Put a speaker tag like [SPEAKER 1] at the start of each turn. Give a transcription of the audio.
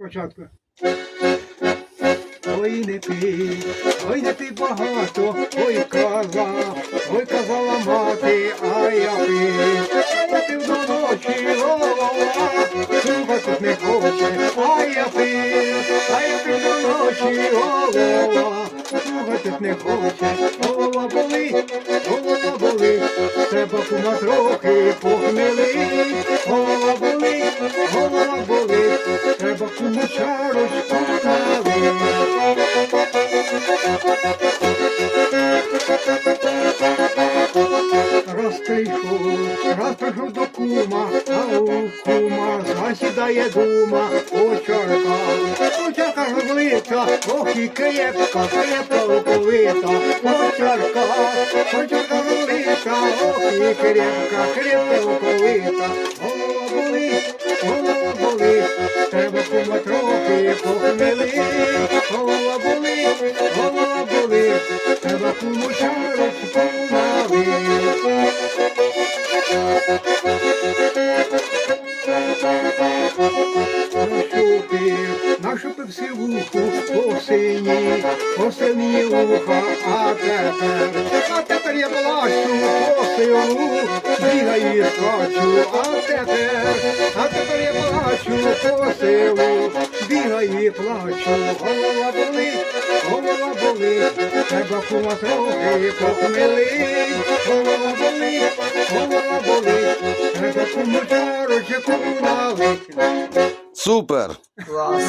[SPEAKER 1] Спочатку. Ой, не ти, ой, не ти багато, ой, казав, ой, казала мати, а я пив, а я пив до ночі, голова, слухати не хоче, а я пив, а я пив до ночі, голова, слухати не хоче, голова болить, голова болить, прийшов, до кума, а у кума засідає дума, очарка, очарка розлита, ох і крепка, крепка оповита, очарка, очарка розлита, ох і крепка, крепка оповита, голова болить, голова болить, голова болить, треба куму чарочку налить. Нашупив, сивуху по сині, по сині вуха, а тепер, а тепер я плачу по селу, бігаю і скачу, а тепер, а тепер я плачу по селу, бігаю і плачу, голова болить, голова болить, треба кума трохи похмелить, голова болить, голова болить, треба куму чарочку налить.
[SPEAKER 2] Супер!
[SPEAKER 3] Клас.